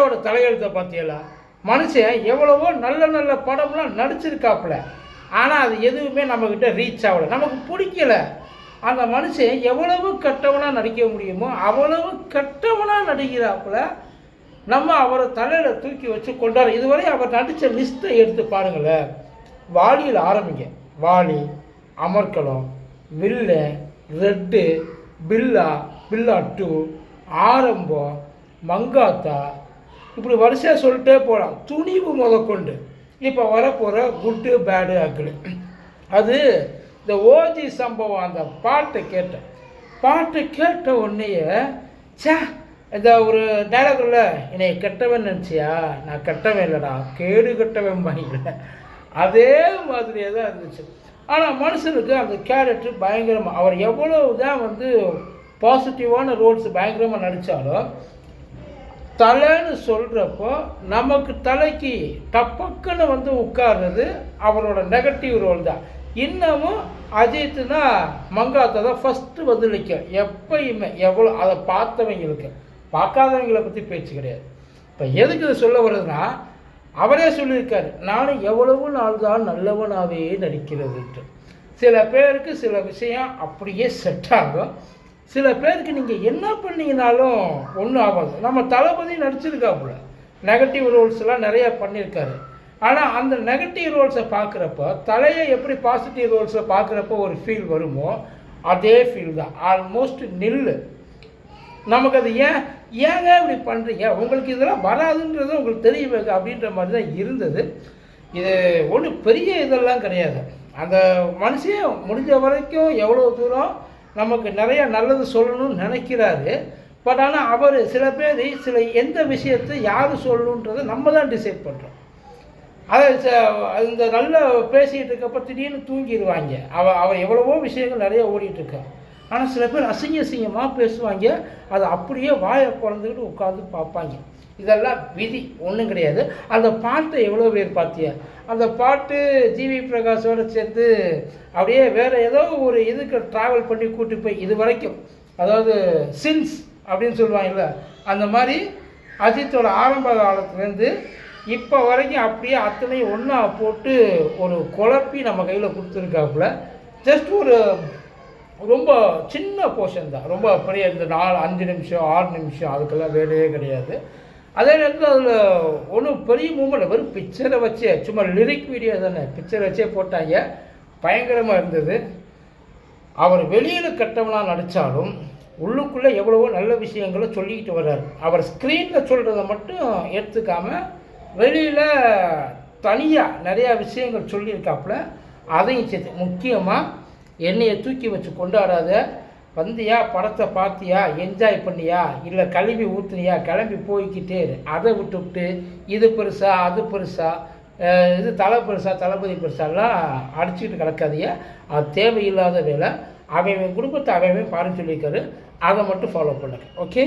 தலையோட தலையெழுத்தை பார்த்தீங்களா மனுஷன் எவ்வளவோ நல்ல நல்ல படம்லாம் நடிச்சிருக்காப்புல. ஆனால் அது எதுவுமே நம்மக்கிட்ட ரீச் ஆகலை. நமக்கு பிடிக்கல. அந்த மனுஷன் எவ்வளவு கெட்டவனாக நடிக்க முடியுமோ அவ்வளவு கெட்டவனாக நடிக்கிறாப்புல நம்ம அவரை தலையில் தூக்கி வச்சு கொண்டாடு. இதுவரை அவர் நடித்த லிஸ்ட்டை எடுத்து பாருங்களேன். வாலியில் ஆரம்பிங்க. வாலி அமர்கலம் வில்லு ரெட்டு பில்லா பில்லா டூ ஆரம்பம் மங்காத்தா இப்படி வரிசையாக சொல்லிட்டே போகலாம் துணிவு முதற்கொண்டு. இப்போ வரப்போகிற குட்டு பேடு அக்கிள் அது இந்த ஓஜி சம்பவம் அந்த பாட்டை கேட்டேன் பாட்டு கேட்ட உடனேயே சே இந்த ஒரு டைலாக் இல்லை என்னை கெட்டவன் நினச்சியா? நான் கெட்டவன் இல்லைடா கேடு கெட்டவன் பண்ணிக்கல அதே மாதிரியே தான் இருந்துச்சு. ஆனால் மனுஷனுக்கு அந்த கேரக்டர் பயங்கரமாக அவர் எவ்வளவு தான் வந்து பாசிட்டிவான ரோல்ஸ் பயங்கரமாக நடித்தாலும் தலைன்னு சொல்கிறப்போ நமக்கு தலைக்கு டப்பக்குன்னு வந்து உட்கார்றது அவரோட நெகட்டிவ் ரோல் தான். இன்னமும் அஜித்னா மங்காத்தை தான் ஃபஸ்ட்டு வந்து நிற்கும் எப்பயுமே எவ்வளோ அதை பார்த்தவங்களுக்கு பார்க்காதவங்களை பற்றி பேச்சு கிடையாது. இப்போ எதுக்கு இதை சொல்ல வருதுன்னா அவரே சொல்லியிருக்காரு நானும் எவ்வளவு நாள் தான் நல்லவனாகவே நடிக்கிறதுன்ட்டு. சில பேருக்கு சில விஷயம் அப்படியே செட் ஆகும். சில பேருக்கு நீங்கள் என்ன பண்ணீங்கனாலும் ஒன்றும் ஆகாது. நம்ம தளபதி நடிச்சிருக்காப்புல. நெகட்டிவ் ரோல்ஸ்லாம் நிறையா பண்ணியிருக்காரு. ஆனால் அந்த நெகட்டிவ் ரோல்ஸை பார்க்குறப்ப தலையை எப்படி பாசிட்டிவ் ரோல்ஸை பார்க்குறப்போ ஒரு ஃபீல் வருமோ அதே ஃபீல் தான். ஆல்மோஸ்ட் நில்லு நமக்கு அது ஏன் ஏங்க இப்படி பண்ணுறீங்க உங்களுக்கு இதெல்லாம் வராதுன்றது உங்களுக்கு தெரிய வைக்க அப்படின்ற மாதிரி தான் இருந்தது. இது ஒன்றும் பெரிய இதெல்லாம் கிடையாது. அந்த மனுஷன் முடிஞ்ச வரைக்கும் எவ்வளோ தூரம் நமக்கு நிறைய நல்லது சொல்லணும்னு நினைக்கிறாரு. பட் ஆனால் அவர் சில பேர் சில எந்த விஷயத்தை யார் சொல்லணுன்றதை நம்ம தான் டிசைட் பண்ணுறோம் அதை ச- இந்த நல்ல பேசிகிட்டு இருக்கப்போ திடீர்னு தூங்கிடுவாங்க அவ அவன் எவ்வளவோ விஷயங்கள் நிறைய ஓடிட்டுருக்கான் ஆனால் சில பேர் அசிங்க அசிங்கமாக பேசுவாங்க. அதை அப்படியே வாயை பிறந்துக்கிட்டு உட்காந்து பார்ப்பாங்க. இதெல்லாம் விதி ஒன்றும் கிடையாது. அந்த பாட்டை எவ்வளோ பேர் பார்த்தியா அந்த பாட்டு ஜிவி பிரகாஷோடு சேர்ந்து அப்படியே வேறு ஏதோ ஒரு இதுக்கு ட்ராவல் பண்ணி கூட்டி போய் இது வரைக்கும். அதாவது சின்ஸ் அப்படின்னு சொல்லுவாங்கல்ல அந்த மாதிரி அஜித்தோட ஆரம்ப காலத்துலேருந்து இப்போ வரைக்கும் அப்படியே அத்தனையும் ஒன்றா போட்டு ஒரு குழப்பி நம்ம கையில் கொடுத்துருக்காப்புல. ஜஸ்ட் ஒரு ரொம்ப சின்ன போர்ஷன் தான். ரொம்ப பெரிய இந்த நாலு அஞ்சு நிமிஷம் ஆறு நிமிஷம் அதுக்கெல்லாம் வேலையே கிடையாது. அதே நேரத்தில் அதில் ஒன்றும் பெரிய மூமெண்ட் வெறும் பிக்சரை வச்சே சும்மா லிரிக் வீடியோ தானே பிக்சரை வச்சே போட்டாங்க. பயங்கரமாக இருந்தது. அவர் வெளியில் கெட்டவனாக நடித்தாலும் உள்ளுக்குள்ளே எவ்வளவோ நல்ல விஷயங்களை சொல்லிக்கிட்டு வர்றார். அவர் ஸ்க்ரீனில் சொல்கிறத மட்டும் எடுத்துக்காம வெளியில் தனியாக நிறையா விஷயங்கள் சொல்லியிருக்காப்புல அதையும் சேர்த்து. முக்கியமாக என்னையை தூக்கி வச்சு கொண்டாடாத வந்தியா படத்தை பார்த்தியா என்ஜாய் பண்ணியா இல்லை கழுவி ஊற்றுனியா கிளம்பி போய்க்கிட்டே அதை விட்டுவிட்டு இது பெருசா அது பெருசா இது தலை பெருசா தளபதி பெருசாலாம் அடிச்சுக்கிட்டு கிடக்காதியா அது தேவையில்லாத வேலை. அவைவன் குடும்பத்தை அவைவன் பாருன்னு சொல்லியிருக்காரு. அதை மட்டும் ஃபாலோ பண்ணுங்க. ஓகே